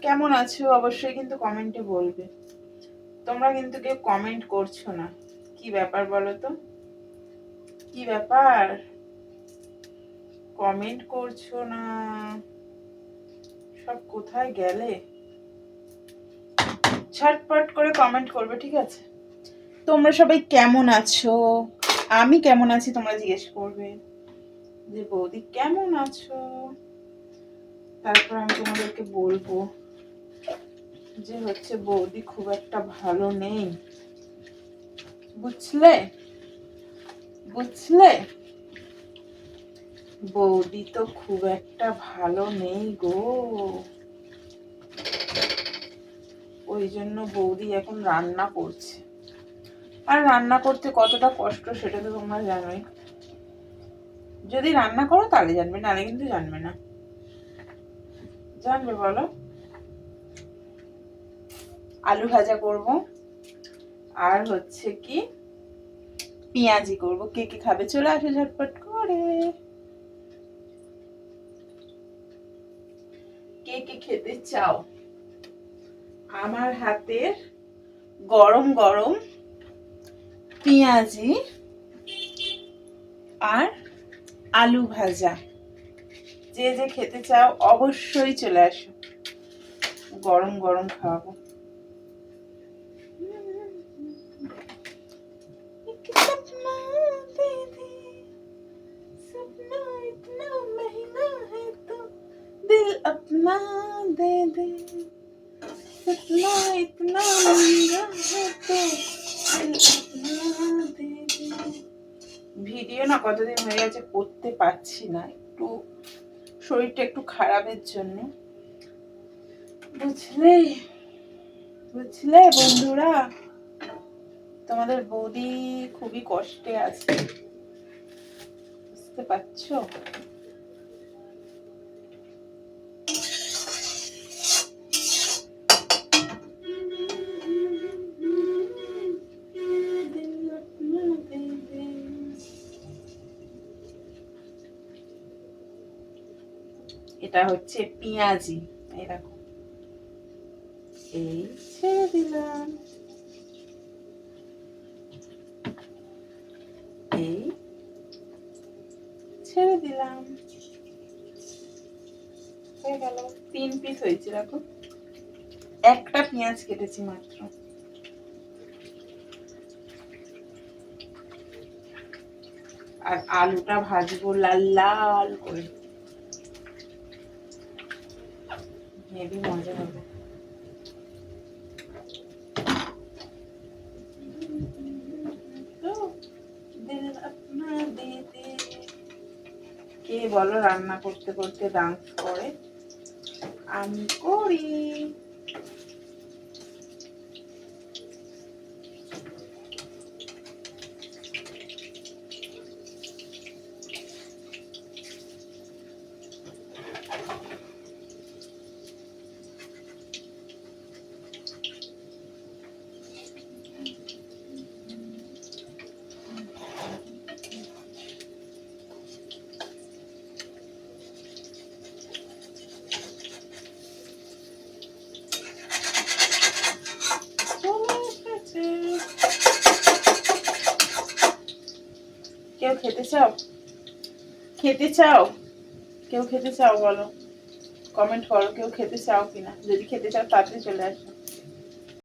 কেমন আছো? অবশ্যই কিন্তু কমেন্টে বলবে। তোমরা কিন্তু কেউ কমেন্ট করছ না। কি ব্যাপার বলো তো? কি ব্যাপার? কমেন্ট করছ না। সব কোথায় গেলে? ছটপট করে কমেন্ট করবে, ঠিক আছে? তোমরা সবাই কেমন আছো? আমি কেমন আছি, তোমরা জিজ্ঞেস করবে। যে বৌদি, কেমন আছো? তারপর আমি তোমাদেরকে বলব যে হচ্ছে বৌদি খুব একটা ভালো নেই। বুঝলে? বুঝলে? বৌদি তো খুব একটা ভালো নেই গো। ওই জন্য বৌদি এখন রান্না করছে। আর রান্না করতে কতটা কষ্ট সেটা তো তোমরা জানোই। যদি রান্না করো তাহলে জানবে, নাহলে কিন্তু জানবে না। জানবে বলো। আলু ভাজা করব। আর হচ্ছে কি, পেঁয়াজি করব। কে কে খাবে? চলে আসো ঝটপট করে। কে কে খেতে চাও? আমার হাতের গরম গরম পেঁয়াজি আর আলু ভাজা। যে যে খেতে চাও অবশ্যই চলে আসো গরম গরম খাওয়াবো एक सपना दे दे सपना इतना महंगा है तो दिल अपना दे दे सपना इतना महंगा है तो दिल अपना दे दे ভিডিও না কতদিন হয়ে গেছে করতে পারছি না একটু শরীরটা একটু খারাপের জন্য। বুঝলে? বুঝলে বন্ধুরা? তোমাদের বৌদি খুবই কষ্টে আছে। বুঝতে পারছ? এটা হচ্ছে পেঁয়াজি দেখো। এই ছেড়ে দিলাম। এই ছেড়ে দিলাম। হয়ে গেল। তিন পিস হয়েছে, দেখো। একটা পেঁয়াজ কেটেছি মাত্র। আর আলুটা ভাজবো লাল লাল করে। হেভি মজা হবে কে বলো রান্না করতে করতে ডান্স করে? আমি করি চলে এসেছে। কেউ খেতে চাও? খেতে চাও? কেউ খেতে চাও বলো? কমেন্ট করো, কেউ খেতে চাও কিনা? যদি খেতে চাও, তাড়াতাড়ি চলে আসো